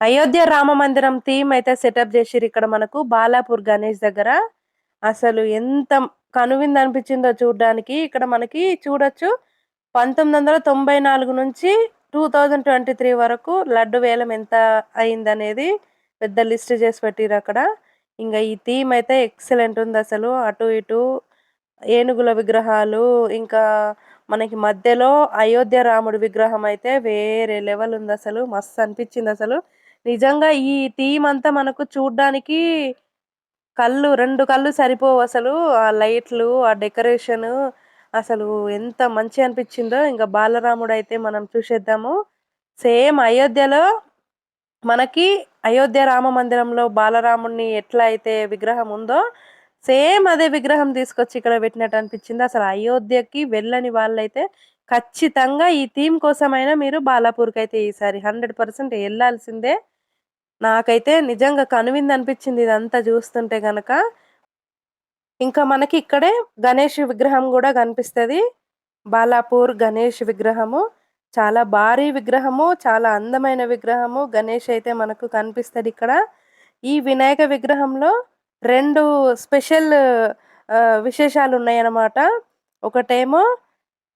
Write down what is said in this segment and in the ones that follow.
అయోధ్య రామ మందిరం థీమ్ అయితే సెటప్ చేసిర్రు ఇక్కడ మనకు బాలాపూర్ గణేష్ దగ్గర. అసలు ఎంత కనువింది అనిపించిందో చూడడానికి. ఇక్కడ మనకి చూడొచ్చు పంతొమ్మిది వందల తొంభై నాలుగు నుంచి టూ థౌజండ్ ట్వంటీ త్రీ వరకు లడ్డు వేలం ఎంత అయిందనేది పెద్ద లిస్ట్ చేసి పెట్టిర్రు అక్కడ. ఇంకా ఈ థీమ్ అయితే ఎక్సలెంట్ ఉంది అసలు. అటు ఇటు ఏనుగుల విగ్రహాలు ఇంకా మనకి మధ్యలో అయోధ్య రాముడి విగ్రహం అయితే వేరే లెవెల్ ఉంది అసలు. మస్తు అనిపించింది అసలు. నిజంగా ఈ థీమ్ అంతా మనకు చూడ్డానికి కళ్ళు రెండు కళ్ళు సరిపోవు అసలు. ఆ లైట్లు ఆ డెకరేషన్ అసలు ఎంత మంచి అనిపించిందో ఇంకా బాలరాముడు అయితే మనం చూసేద్దాము. సేమ్ అయోధ్యలో మనకి అయోధ్య రామ మందిరంలో బాలరాముడిని ఎట్లా అయితే విగ్రహం ఉందో సేమ్ అదే విగ్రహం తీసుకొచ్చి ఇక్కడ పెట్టినట్టు అనిపించింది. అసలు అయోధ్యకి వెళ్ళని వాళ్ళైతే ఖచ్చితంగా ఈ థీమ్ కోసమైనా మీరు బాలాపూర్కి అయితే ఈసారి హండ్రెడ్ పర్సెంట్ వెళ్ళాల్సిందే. నాకైతే నిజంగా కనువింది అనిపించింది ఇదంతా చూస్తుంటే గనక. ఇంకా మనకి ఇక్కడే గణేష్ విగ్రహం కూడా కనిపిస్తుంది. బాలాపూర్ గణేష్ విగ్రహము. చాలా భారీ విగ్రహము చాలా అందమైన విగ్రహము గణేష్ అయితే మనకు కనిపిస్తుంది ఇక్కడ. ఈ వినాయక విగ్రహంలో రెండు స్పెషల్ విశేషాలు ఉన్నాయన్నమాట ఒకటేమో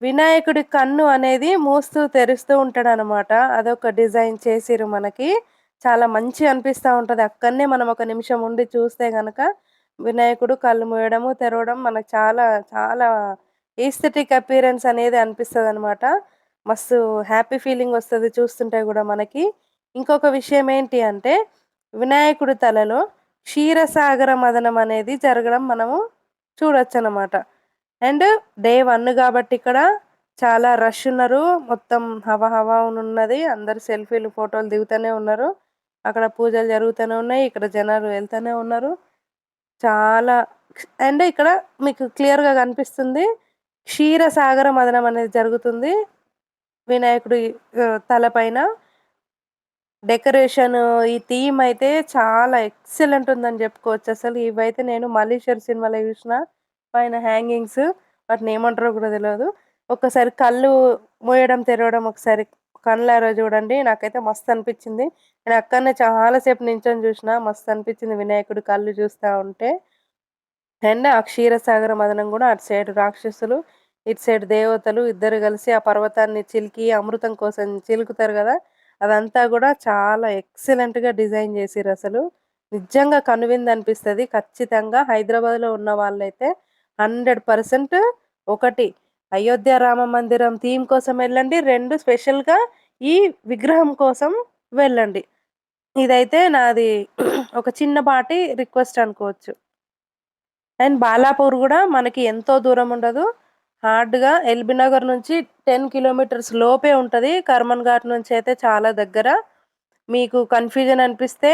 వినాయకుడి కన్ను అనేది మూస్తూ తెరుస్తూ ఉంటాడనమాట అదొక డిజైన్ చేసిరు మనకి. చాలా మంచి అనిపిస్తూ ఉంటుంది. అక్కడనే మనం ఒక నిమిషం ఉండి చూస్తే కనుక వినాయకుడు కళ్ళు మూయడము తెరవడం మనకు చాలా చాలా ఈస్థెటిక్ అపీరెన్స్ అనేది అనిపిస్తుంది అనమాట మస్తు హ్యాపీ ఫీలింగ్ వస్తుంది చూస్తుంటే కూడా మనకి. ఇంకొక విషయం ఏంటి అంటే వినాయకుడి తలలో క్షీరసాగర మదనం అనేది జరగడం మనము చూడొచ్చు అనమాట అండ్ డే వన్ కాబట్టి ఇక్కడ చాలా రష్ ఉన్నారు. మొత్తం హవా హవా ఉన్నది. అందరు సెల్ఫీలు ఫోటోలు దిగుతూనే ఉన్నారు. అక్కడ పూజలు జరుగుతూనే ఉన్నాయి. ఇక్కడ జనాలు వెళ్తూనే ఉన్నారు. చాలా అండ్ ఇక్కడ మీకు క్లియర్గా కనిపిస్తుంది. క్షీరసాగర మదనం అనేది జరుగుతుంది. వినాయకుడి తలపైన డెకరేషన్ ఈ థీమ్ అయితే చాలా ఎక్సలెంట్ ఉందని చెప్పుకోవచ్చు. అసలు ఇవైతే నేను మల్లీశ్వర్ సినిమాలో చూసిన పైన హ్యాంగింగ్స్ వాటిని ఏమంటారో కూడా తెలియదు ఒక్కసారి కళ్ళు మూయడం తెరవడం ఒకసారి కళ్ళారా చూడండి. నాకైతే మస్తు అనిపించింది. నేను అక్కడనే చాలాసేపు నించొని చూసిన మస్తు అనిపించింది వినాయకుడు కళ్ళు చూస్తూ ఉంటే. అండ్ ఆ క్షీరసాగర మదనం కూడా అటు సైడ్ రాక్షసులు ఇటు సైడ్ దేవతలు ఇద్దరు కలిసి ఆ పర్వతాన్ని చిలికి అమృతం కోసం చిలుకుతారు కదా. అదంతా కూడా చాలా ఎక్సలెంట్గా డిజైన్ చేసిరు అసలు. నిజంగా కనువింది అనిపిస్తుంది. ఖచ్చితంగా హైదరాబాద్లో ఉన్న వాళ్ళైతే హండ్రెడ్ పర్సెంట్ ఒకటి. అయోధ్య రామ మందిరం థీమ్ కోసం వెళ్ళండి. రెండు స్పెషల్గా ఈ విగ్రహం కోసం వెళ్ళండి. ఇదైతే నాది ఒక చిన్నపాటి రిక్వెస్ట్ అనుకోవచ్చు. అండ్ బాలాపూర్ కూడా మనకి ఎంతో దూరం ఉండదు. హార్డ్గా ఎల్బీ నగర్ నుంచి టెన్ కిలోమీటర్స్ లోపే ఉంటుంది. కర్మన్ ఘాట్ నుంచి అయితే చాలా దగ్గర. మీకు కన్ఫ్యూజన్ అనిపిస్తే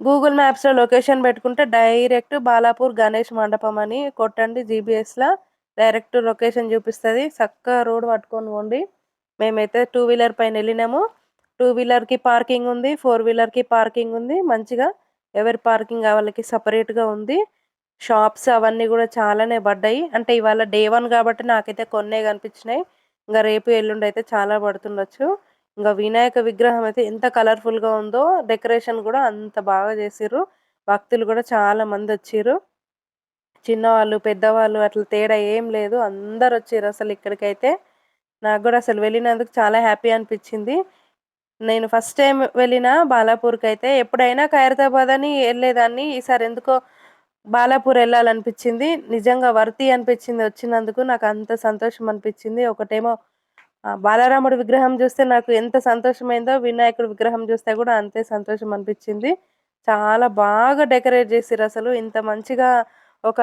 గూగుల్ మ్యాప్స్లో లొకేషన్ పెట్టుకుంటే డైరెక్ట్ బాలాపూర్ గణేష్ మండపం అని కొట్టండి జీబీఎస్లో. డైరెక్ట్ లొకేషన్ చూపిస్తుంది. చక్కగా రోడ్ పట్టుకొని పోండి. మేమైతే టూ వీలర్ పైన వెళ్ళినాము. టూ వీలర్కి పార్కింగ్ ఉంది. ఫోర్ వీలర్కి పార్కింగ్ ఉంది. మంచిగా ఎవరి పార్కింగ్ వాళ్ళకి సపరేట్గా ఉంది. షాప్స్ అవన్నీ కూడా చాలానే పడ్డాయి. అంటే ఇవాళ డే వన్ కాబట్టి నాకైతే కొన్నే కనిపించినాయి. ఇంకా రేపు ఎల్లుండి అయితే చాలా పడుతుండొచ్చు. ఇంకా వినాయక విగ్రహం అయితే ఎంత కలర్ఫుల్గా ఉందో డెకరేషన్ కూడా అంత బాగా చేసిర్రు. భక్తులు కూడా చాలా మంది వచ్చిర్రు. చిన్నవాళ్ళు పెద్దవాళ్ళు అట్లా తేడా ఏం లేదు. అందరు వచ్చారు అసలు ఇక్కడికైతే. నాకు కూడా అసలు వెళ్ళినందుకు చాలా హ్యాపీ అనిపించింది. నేను ఫస్ట్ టైం వెళ్ళిన బాలాపూర్కి అయితే ఎప్పుడైనా ఖైరతాబాద్ అని వెళ్ళేదాన్ని. ఈసారి ఎందుకో బాలాపూర్ వెళ్ళాలనిపించింది. నిజంగా వర్తి అనిపించింది వచ్చినందుకు. నాకు అంత సంతోషం అనిపించింది. ఒకటేమో బాలరాముడి విగ్రహం చూస్తే నాకు ఎంత సంతోషమైందో వినాయకుడి విగ్రహం చూస్తే కూడా అంతే సంతోషం అనిపించింది. చాలా బాగా డెకరేట్ చేసిరు అసలు ఇంత మంచిగా ఒక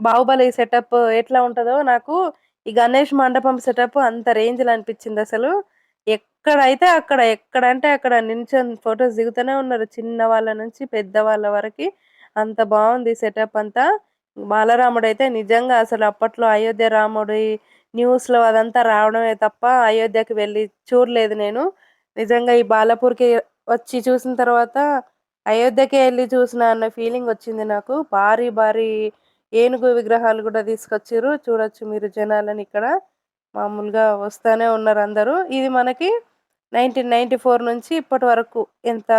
బాహుబలి సెటప్ ఎట్లా ఉంటుందో నాకు ఈ గణేష్ మండపం సెటప్ అంత రేంజ్లో అనిపించింది అసలు. ఎక్కడైతే అక్కడ ఎక్కడంటే అక్కడ నిల్చొని ఫొటోస్ దిగుతూనే ఉన్నారు చిన్న వాళ్ళ నుంచి పెద్ద వాళ్ళ వరకు. అంత బాగుంది సెటప్ అంతా. బాలరాముడు అయితే నిజంగా అసలు అప్పట్లో అయోధ్య రాముడి న్యూస్లో అదంతా రావడమే తప్ప అయోధ్యకి వెళ్ళి చూడలేదు నేను. నిజంగా ఈ బాలపూర్కి వచ్చి చూసిన తర్వాత అయోధ్యకే వెళ్ళి చూసిన అన్న ఫీలింగ్ వచ్చింది నాకు. భారీ భారీ ఏనుగు విగ్రహాలు కూడా తీసుకొచ్చారు చూడొచ్చు మీరు జనాలని ఇక్కడ. మామూలుగా వస్తూనే ఉన్నారు అందరూ. ఇది మనకి 1994 నుంచి ఇప్పటి వరకు ఎంత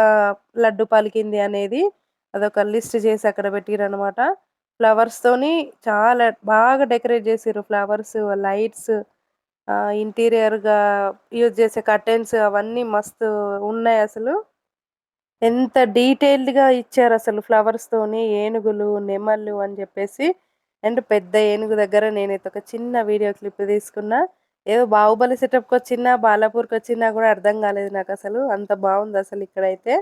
లడ్డు పలికింది అనేది అదొక లిస్ట్ చేసి అక్కడ పెట్టిరనమాట. ఫ్లవర్స్‌తోని చాలా బాగా డెకరేట్ చేసారు ఫ్లవర్స్, లైట్స్ ఇంటీరియర్‌గా యూజ్ చేసే కర్టెన్స్ అవన్నీ మస్తు ఉన్నాయి అసలు. ఎంత డీటెయిల్డ్‌గా ఇచ్చారు అసలు ఫ్లవర్స్‌తోని ఏనుగులు, నెమళ్ళు అని చెప్పేసి. అండ్ పెద్ద ఏనుగు దగ్గర నేనైతే ఒక చిన్న వీడియో క్లిప్ తీసుకున్నా. ఏదో 'బాహుబలి' సెటప్కి వచ్చినా బాలాపూర్కి వచ్చినా కూడా అర్థం కాలేదు నాకు అసలు అంత బాగుంది అసలు ఇక్కడైతే.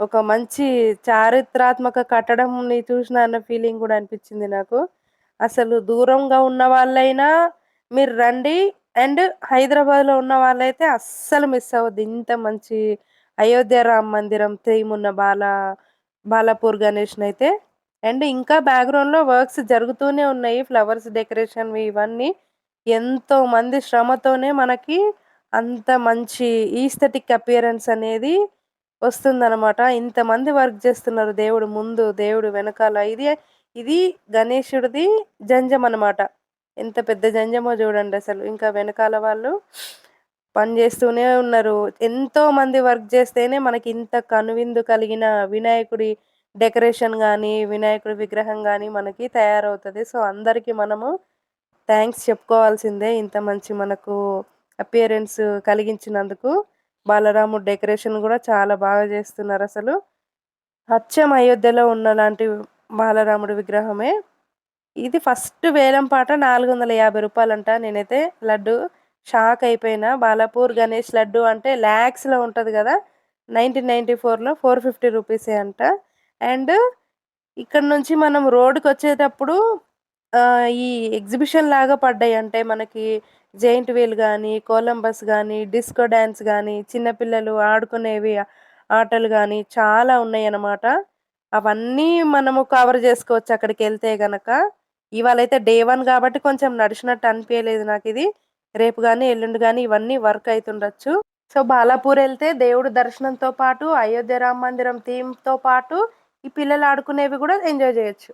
ఒక మంచి చారిత్రాత్మక కట్టడంని చూసినా అన్న ఫీలింగ్ కూడా అనిపించింది నాకు. అసలు దూరంగా ఉన్న వాళ్ళైనా మీరు రండి. అండ్ హైదరాబాద్‌లో ఉన్న వాళ్ళైతే అస్సలు మిస్ అవ్వద్దు. ఇంత మంచి అయోధ్య రామ్ మందిరం థీమ్ ఉన్న బాలా బాలాపూర్ గణేష్‌నైతే. అండ్ ఇంకా బ్యాక్‌గ్రౌండ్‌లో వర్క్స్ జరుగుతూనే ఉన్నాయి. ఫ్లవర్స్ డెకరేషన్ ఇవన్నీ. ఎంతో మంది శ్రమతోనే మనకి అంత మంచి ఈస్థెటిక్ అపియరెన్స్ అనేది వస్తుందన్నమాట ఇంతమంది వర్క్ చేస్తున్నారు దేవుడు ముందు, దేవుడు వెనకాల. ఇది ఇది గణేశుడిది జంజం అనమాట. ఎంత పెద్ద జంజమో చూడండి అసలు ఇంకా వెనకాల వాళ్ళు పని చేస్తూనే ఉన్నారు. ఎంతోమంది వర్క్ చేస్తేనే మనకి ఇంత కనువిందు కలిగిన వినాయకుడి డెకరేషన్ కానీ వినాయకుడి విగ్రహం కానీ మనకి తయారవుతది. సో, అందరికి మనము థాంక్స్ చెప్పుకోవాల్సిందే. ఇంత మంచి మనకు అపియరెన్స్ కలిగించినందుకు. బాలరాముడు డెకరేషన్ కూడా చాలా బాగా చేస్తున్నారసలు. అచ్చం అయోధ్యలో ఉన్నలాంటి బాలరాముడి విగ్రహమే. ఇది ఫస్ట్ వేలం పాట రూ. 450 నేనైతే లడ్డు షాక్ అయిపోయినా. బాలాపూర్ గణేష్ లడ్డు అంటే ల్యాక్స్లో ఉంటుంది కదా! 1994లో 450 రూపీసే అంట. అండ్ ఇక్కడ నుంచి మనం రోడ్డుకొచ్చేటప్పుడు వచ్చేటప్పుడు ఈ ఎగ్జిబిషన్ లాగా పడ్డాయి. అంటే మనకి జెయింట్ వీల్ కానీ కొలంబస్ కానీ డిస్కో డ్యాన్స్ కానీ చిన్నపిల్లలు ఆడుకునేవి ఆటలు కానీ చాలా ఉన్నాయి అన్నమాట అవన్నీ మనము కవర్ చేసుకోవచ్చు అక్కడికి వెళ్తే గనక. అయితే డే వన్ కాబట్టి కొంచెం నడిచినట్టు అనిపించలేదు నాకు ఇది రేపు కానీ ఎల్లుండి కానీ ఇవన్నీ వర్క్ అవుతుండొచ్చు సో, బాలాపూర్ వెళ్తే దేవుడు దర్శనంతో పాటు, అయోధ్య రామ మందిరం థీమ్‌తో పాటు ఈ పిల్లలు ఆడుకునేవి కూడా ఎంజాయ్ చేయొచ్చు.